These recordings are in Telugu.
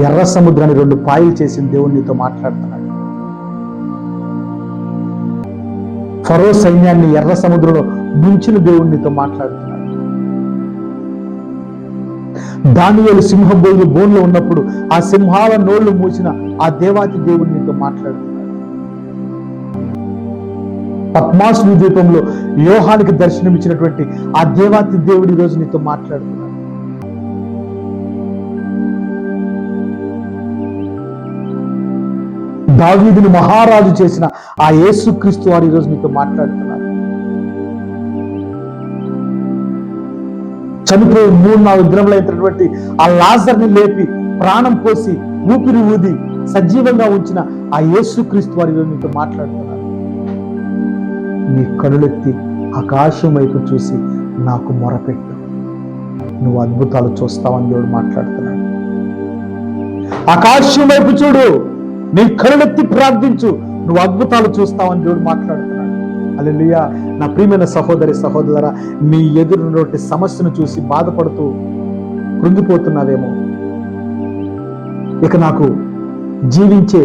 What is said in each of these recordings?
ఎర్ర సముద్రాన్ని రెండు పాయలు చేసిన దేవుడు నీతో మాట్లాడుతున్నాడు. ఫరో సైన్యాన్ని ఎర్ర సముద్రంలో ముంచిన దేవుడు నీతో మాట్లాడుతున్నాడు. దానివేలు సింహం బోలు బోన్లో ఉన్నప్పుడు ఆ సింహాల నోళ్ళు మూసిన ఆ దేవాతి దేవుడు నీతో మాట్లాడుతున్నాడు. పద్మాసుని ద్వీపంలో యోహానికి దర్శనమిచ్చినటువంటి ఆ దేవాతి దేవుడి రోజు నీతో మాట్లాడుతున్నాడు. దావీదుని మహారాజు చేసిన ఆ యేసుక్రీస్తు వారు ఈరోజు మీతో మాట్లాడుతున్నారు. చనిపోయి మూడు నాలుగు దినములు అయినటువంటి ఆ లాజర్ని లేపి ప్రాణం పోసి ఊపిరి ఊది సజీవంగా ఉంచిన ఆ యేసుక్రీస్తు వారి ఈరోజు మీతో మాట్లాడుతున్నారు. నీ కనులెత్తి ఆకాశం వైపు చూసి నాకు మొరపెట్టు. నువ్వు అద్భుతాలు చూస్తావని దేవుడు మాట్లాడుతున్నాడు. ఆకాశం వైపు చూడు. నీ కరుణెత్తి ప్రార్థించు. నువ్వు అద్భుతాలు చూస్తావని దేవుడు మాట్లాడుతున్నాడు. అల్లెలుయా నా ప్రియమైన సహోదరి సహోదర నీ ఎదురున్నటువంటి సమస్యను చూసి బాధపడుతూ కృంగిపోతున్నావేమో. ఇక నాకు జీవించే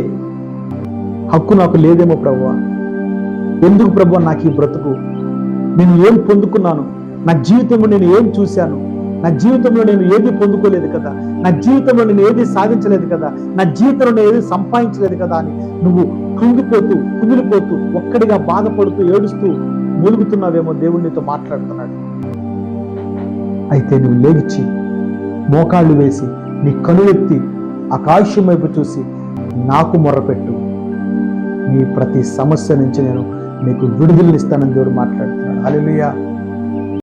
హక్కు నాకు లేదేమో ప్రభు ఎందుకు ప్రభు నాకు ఈ బ్రతుకు? నేను ఏం పొందుకున్నాను? నా జీవితంలో నేను ఏం చూశాను? నా జీవితంలో నేను ఏది పొందుకోలేదు కదా? నా జీవితంలో నేను ఏది సాధించలేదు కదా? నా జీవితంలో నేను ఏది సంపాదించలేదు కదా అని నువ్వు కృంగిపోతూ కుమిలిపోతూ ఒక్కడిగా బాధపడుతూ ఏడుస్తూ మూలుగుతున్నావేమో దేవుడినితో మాట్లాడుతున్నాడు. అయితే నువ్వు లేగిచ్చి మోకాళ్ళు వేసి నీ కనులెత్తి ఆకాశం వైపు చూసి నాకు మొర్రపెట్టు నీ ప్రతి సమస్య నుంచి నేను నీకు విడుదలనిస్తానని దేవుడు మాట్లాడుతున్నాడు. అలెలుయా